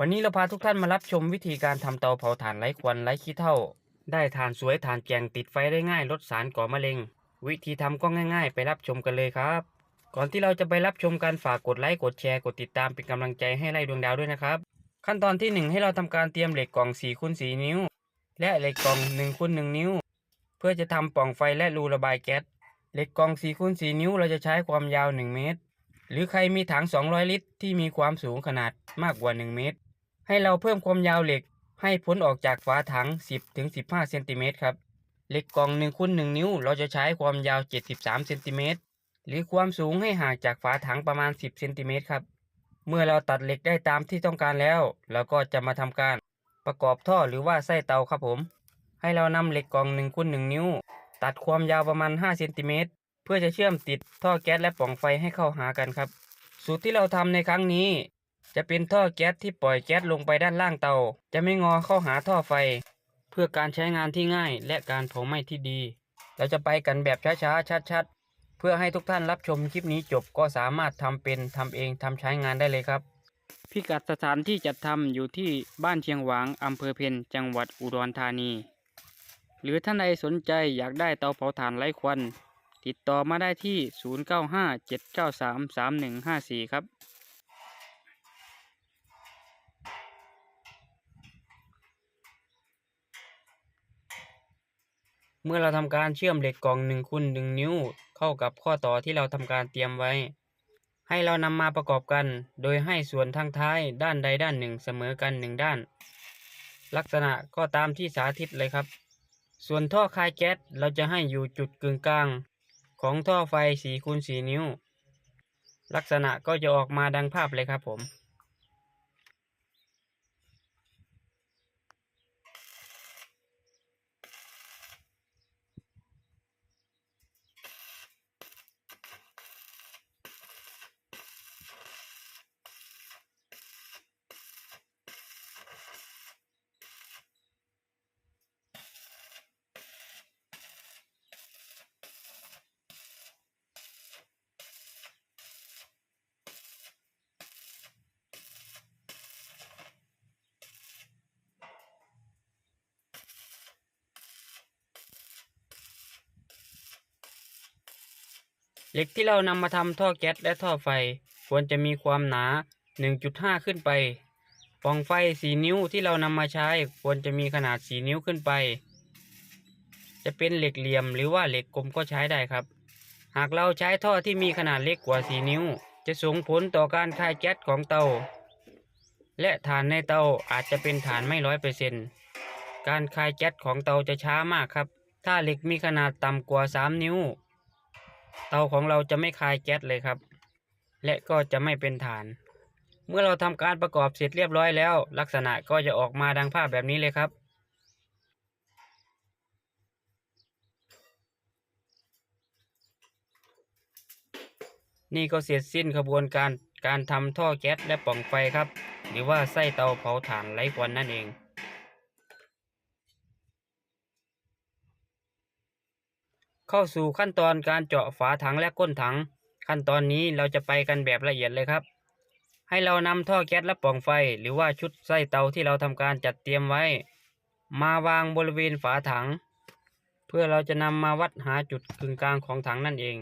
วันนี้เราพาทุกท่านมารับชมวิธีการทำเตาเผาถ่านไร้ควันไร้ขี้เถ้า ได้ถ่านสวยถ่านแกงติดไฟได้ง่ายลดสารก่อมะเร็ง วิธีทำก็ง่าย ๆ ไปรับชมกันเลยครับ ก่อนที่เราจะไปรับชมกันฝากกดไลค์กดแชร์กดติดตามเป็นกำลังใจให้ไล่ดวงดาวด้วยนะครับ ขั้นตอนที่หนึ่งให้เราทำการเตรียมเหล็กกล่อง4คูณ4นิ้ว และเหล็กกล่อง1คูณ1นิ้ว เพื่อจะทำปล่องไฟและรูระบายแก๊สเหล็กกล่อง4คูณ4นิ้วเราจะใช้ความยาว 1 เมตร หรือใครมีถัง200 ลิตร ที่มีความสูงขนาดมากกว่า 1 เมตร ให้เราเพิ่มความยาวเหล็ก ให้พ้นออกจากฝาถัง 10-15เซนติเมตรครับเหล็กกล่อง1คูณ1นิ้ว เราจะใช้ความยาว 73เซนติเมตรหรือความสูงให้ห่างจากฝาถังประมาณ 10เซนติเมตรครับ เมื่อเราตัดเหล็กได้ตามที่ต้องการแล้ว เราก็จะมาทำการประกอบท่อหรือว่าไส้เตาครับผม ให้เรานำเหล็กกล่อง1คูณ1นิ้ว ตัดความยาวประมาณ5เซนติเมตรเพื่อจะเชื่อมติดท่อแก๊สและปล่องไฟให้เข้าหากันครับ สูตรที่เราทำในครั้งนี้ จะเป็นท่อแก๊สที่ปล่อยแก๊สลงไปด้านล่างเตา จะไม่งอเข้าหาท่อไฟ เพื่อการใช้งานที่ง่ายและการเผาไหม้ที่ดี เราจะไปกันแบบช้าๆ ชัดๆ เพื่อให้ทุกท่านรับชมคลิปนี้จบก็สามารถทำเป็นทำเองทำใช้งานได้เลยครับ พิกัดสถานที่จัดทำอยู่ที่บ้านเชียงหวางอำเภอเพนจังหวัดอุดรธานี หรือท่านใดสนใจอยากได้เตาเผาถ่านไร้ควัน ติดต่อมาได้ที่ 0957933154 ครับ เมื่อเราทำการเชื่อมเหล็กกล่อง1คูณ1นิ้ว เข้ากับข้อต่อที่เราทำการเตรียมไว้ ให้เรานำมาประกอบกัน โดยให้ส่วนทางท้ายด้านใดด้านหนึ่งเสมอกันหนึ่งด้าน ลักษณะก็ตามที่สาธิตเลยครับ ส่วนท่อคายแก๊สเราจะให้อยู่จุดกึ่งกลาง ของท่อไฟ4คูณ4นิ้ว ลักษณะก็จะออกมาดังภาพเลยครับผม เหล็กที่เรานำมาทำท่อแก๊สและท่อไฟ ควรจะมีความหนา 1.5 ขึ้นไปปล่องไฟ 4 นิ้วที่เรานำมาใช้ควรจะมีขนาด 4 นิ้วขึ้นไป จะเป็นเหล็กเหลี่ยมหรือว่าเหล็กกลมก็ใช้ได้ครับ หากเราใช้ท่อที่มีขนาดเล็กกว่า 4 นิ้ว จะส่งผลต่อการคายแก๊สของเตา และฐานในเตาอาจจะเป็นฐานไม่ร้อยเปอร์เซ็นต์การคายแก๊สของเตาจะช้ามากครับ ถ้าเหล็กมีขนาดต่ำกว่า 3 นิ้ว เตาของเราจะไม่คายแก๊สเลยครับ และก็จะไม่เป็นฐาน เมื่อเราทำการประกอบเสร็จเรียบร้อยแล้ว ลักษณะก็จะออกมาดังภาพแบบนี้เลยครับนี่ก็เสร็จสิ้นขบวนการการทำท่อแก๊สและปล่องไฟครับ หรือว่าไส้เตาเผาถ่านไร้ควันนั่นเอง เข้าสู่ขั้นตอนการเจาะฝาถังและก้นถัง ขั้นตอนนี้เราจะไปกันแบบละเอียดเลยครับ ให้เรานำท่อแก๊สและปล่องไฟ หรือว่าชุดไส้เตาที่เราทำการจัดเตรียมไว้ มาวางบริเวณฝาถัง เพื่อเราจะนำมาวัดหาจุดกึ่งกลางของถังนั่นเอง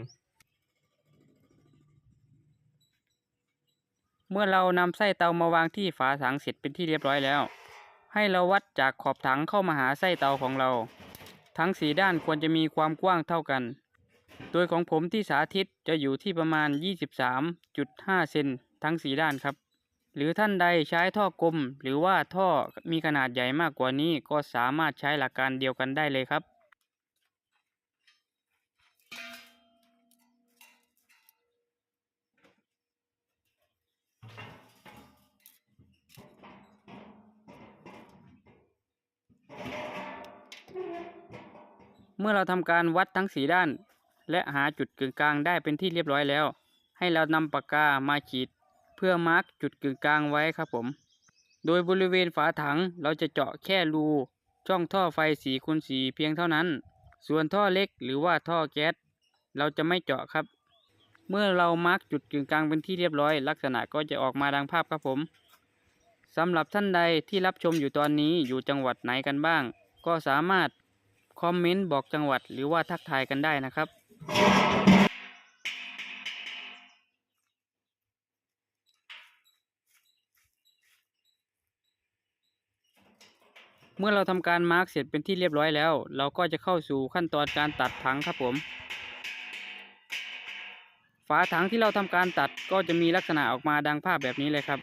เมื่อเรานำไส้เตามาวางที่ฝาถังเสร็จเป็นที่เรียบร้อยแล้ว ให้เราวัดจากขอบถังเข้ามาหาไส้เตาของเรา ทั้งสีด้านควรจะมีความกว้างเท่ากัน โดยของผมที่สาธิตจะอยู่ที่ประมาณ 23.5 เซนทั้งสีด้านครับ หรือท่านใดใช้ท่อกลม หรือว่าท่อมีขนาดใหญ่มากกว่านี้ก็สามารถใช้หลักการเดียวกันได้เลยครับ มื่อเราทำการวัดทั้งสีด้าน และหาจุดกึ่งกลางได้เป็นที่เรียบร้อยแล้ว ให้เรานำปากกามาขีด เพื่อมาร์กจุดกึ่งกลางไว้ครับผม โดยบริเวณฝาถังเราจะเจาะแค่รูช่องท่อไฟสีคูณสีเพียงเท่านั้น ส่วนท่อเล็กหรือว่าท่อแก๊สเราจะไม่เจาะครับ เมื่อเรามาร์กจุดกึ่งกลางเป็นที่เรียบร้อย ลักษณะก็จะออกมาดังภาพครับผมสำหรับท่านใดที่รับชมอยู่ตอนนี้อยู่จังหวัดไหนกันบ้าง ก็สามารถ คอมเมนต์บอกจังหวัดหรือว่าทักทายกันได้นะครับ เมื่อเราทำการมาร์กเสร็จเป็นที่เรียบร้อยแล้ว เราก็จะเข้าสู่ขั้นตอนการตัดถังครับผม ฝาถังที่เราทำการตัดก็จะมีลักษณะออกมาดังภาพแบบนี้เลยครับ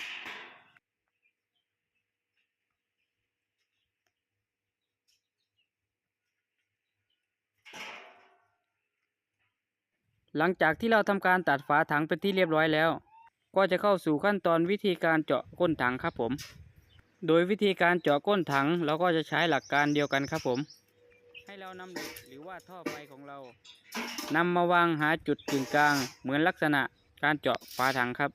หลังจากที่เราทำการตัดฝาถังเป็นที่เรียบร้อยแล้ว ก็จะเข้าสู่ขั้นตอนวิธีการเจาะก้นถังครับผม โดยวิธีการเจาะก้นถังเราก็จะใช้หลักการเดียวกันครับผม ให้เรานำเหล็กหรือว่าท่อไฟของเรานำมาวางหาจุดกึ่งกลาง เหมือนลักษณะการเจาะฝาถังครับ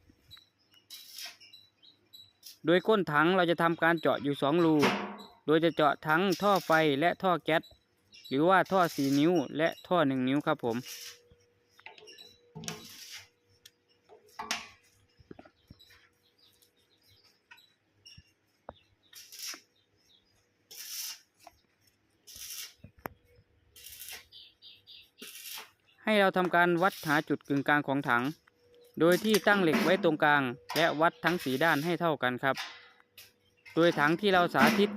โดยก้นถังเราจะทำการเจาะอยู่สองรูโดยจะเจาะทั้งท่อไฟและท่อแก๊สหรือว่าท่อสี่นิ้วและท่อหนึ่งนิ้วครับผม ให้เราทำการวัดหาจุดกึ่งกลางของถัง โดยที่ตั้งเหล็กไว้ตรงกลาง และวัดทั้งสีด้านให้เท่ากันครับ โดยถังที่เราสาธิต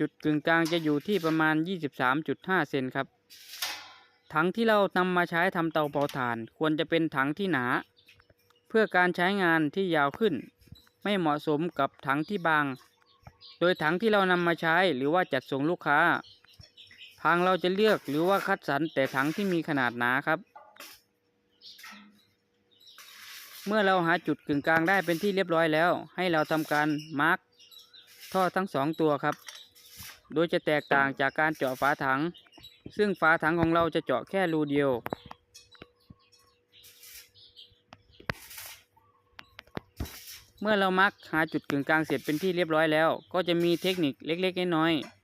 จุดกึ่งกลางจะอยู่ที่ประมาณ 23.5 เซนครับ ถังที่เรานำมาใช้ทำเตาเผาถ่าน ควรจะเป็นถังที่หนา เพื่อการใช้งานที่ยาวขึ้น ไม่เหมาะสมกับถังที่บาง โดยถังที่เรานำมาใช้หรือว่าจัดส่งลูกค้า ทางเราจะเลือกหรือว่าคัดสรรแต่ถังที่มีขนาดหนาครับ เมื่อเราหาจุดกึ่งกลางได้เป็นที่เรียบร้อยแล้ว ให้เราทำการมาร์กท่อทั้งสองตัวครับ โดยจะแตกต่างจากการเจาะฝาถัง ซึ่งฝาถังของเราจะเจาะแค่รูเดียวเมื่อเรามาร์กหาจุดกึ่งกลางเสร็จเป็นที่เรียบร้อยแล้ว ก็จะมีเทคนิคเล็ก ๆ น้อยๆ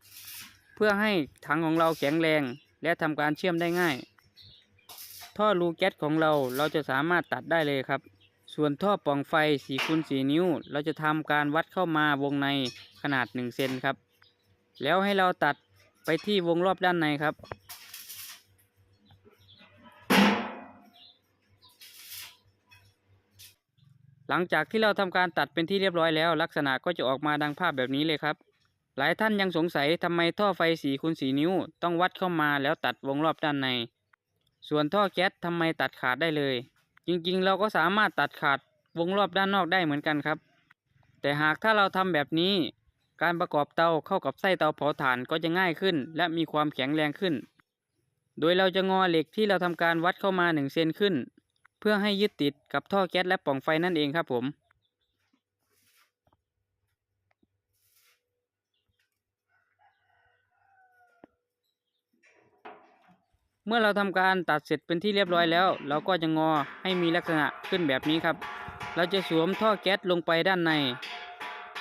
เพื่อให้ถังของเราแข็งแรง และทำการเชื่อมได้ง่าย ท่อรูแก๊สของเราเราจะสามารถตัดได้เลยครับ ส่วนท่อปล่องไฟ4คูณ4นิ้ว เราจะทำการวัดเข้ามาวงในขนาด1เซนครับ แล้วให้เราตัดไปที่วงรอบด้านในครับหลังจากที่เราทำการตัดเป็นที่เรียบร้อยแล้ว ลักษณะก็จะออกมาดังภาพแบบนี้เลยครับ หลายท่านยังสงสัยทำไมท่อไฟ4คูณ4นิ้วต้องวัดเข้ามาแล้วตัดวงรอบด้านใน ส่วนท่อแก๊สทำไมตัดขาดได้เลย จริงๆ เราก็สามารถตัดขาดวงรอบด้านนอกได้เหมือนกันครับ แต่หากถ้าเราทำแบบนี้ การประกอบเตาเข้ากับไส้เตาเผาถ่านก็จะง่ายขึ้น และมีความแข็งแรงขึ้น โดยเราจะงอเหล็กที่เราทำการวัดเข้ามา1เซนขึ้น เพื่อให้ยึดติดกับท่อแก๊สและปล่องไฟนั่นเองครับผม เมื่อเราทำการตัดเสร็จเป็นที่เรียบร้อยแล้ว เราก็จะงอให้มีลักษณะขึ้นแบบนี้ครับ เราจะสวมท่อแก๊สลงไปด้านใน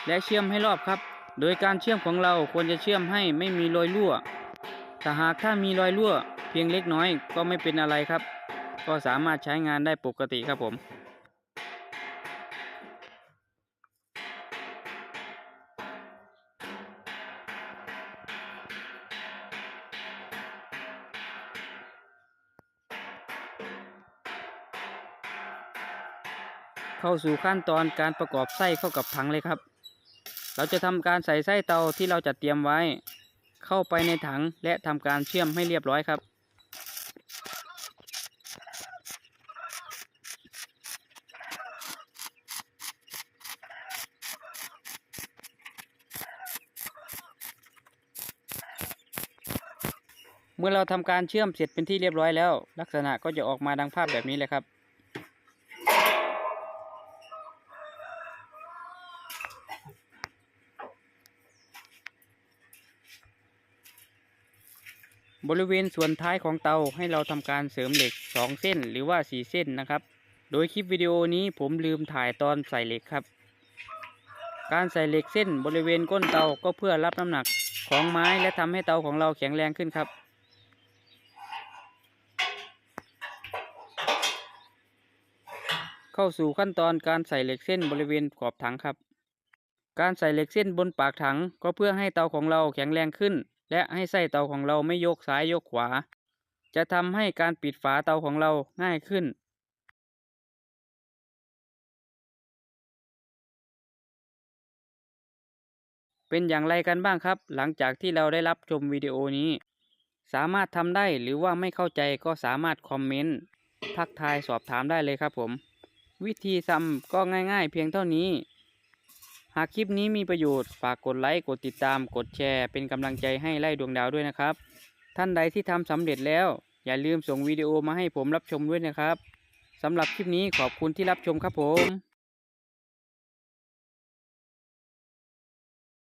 และเชื่อมให้รอบครับ โดยการเชื่อมของเราควรจะเชื่อมให้ไม่มีรอยรั่วแต่หากถ้ามีรอยรั่ว เพียงเล็กน้อยก็ไม่เป็นอะไรครับ ก็สามารถใช้งานได้ปกติครับผม เข้าสู่ขั้นตอนการประกอบไส้เข้ากับถังเลยครับ เราจะทำการใส่ไส้เตาที่เราจัดเตรียมไว้ เข้าไปในถังและทำการเชื่อมให้เรียบร้อยครับ เมื่อเราทำการเชื่อมเสร็จเป็นที่เรียบร้อยแล้ว ลักษณะก็จะออกมาดังภาพแบบนี้เลยครับ บริเวณส่วนท้ายของเตาให้เราทำการเสริมเหล็ก 2 เส้นหรือว่า 4 เส้นนะครับ โดยคลิปวิดีโอนี้ผมลืมถ่ายตอนใส่เหล็กครับ การใส่เหล็กเส้นบริเวณก้นเตาก็เพื่อรับน้ำหนักของไม้และทำให้เตาของเราแข็งแรงขึ้นครับเข้าสู่ขั้นตอนการใส่เหล็กเส้นบริเวณขอบถังครับ การใส่เหล็กเส้นบนปากถังก็เพื่อให้เตาของเราแข็งแรงขึ้น และให้ไส้เตาของเราไม่โยกซ้ายโยกขวา จะทำให้การปิดฝาเตาของเราง่ายขึ้น เป็นอย่างไรกันบ้างครับ หลังจากที่เราได้รับชมวิดีโอนี้ สามารถทำได้หรือว่าไม่เข้าใจก็สามารถคอมเมนต์ทักทายสอบถามได้เลยครับผม วิธีทำก็ง่ายๆ เพียงเท่านี้ หากคลิปนี้มีประโยชน์ฝากกดไลค์กดติดตามกดแชร์ เป็นกำลังใจให้ไล่ดวงดาวด้วยนะครับ ท่านใดที่ทำสำเร็จแล้ว อย่าลืมส่งวิดีโอมาให้ผมรับชมด้วยนะครับสำหรับคลิปนี้ขอบคุณที่รับชมครับผม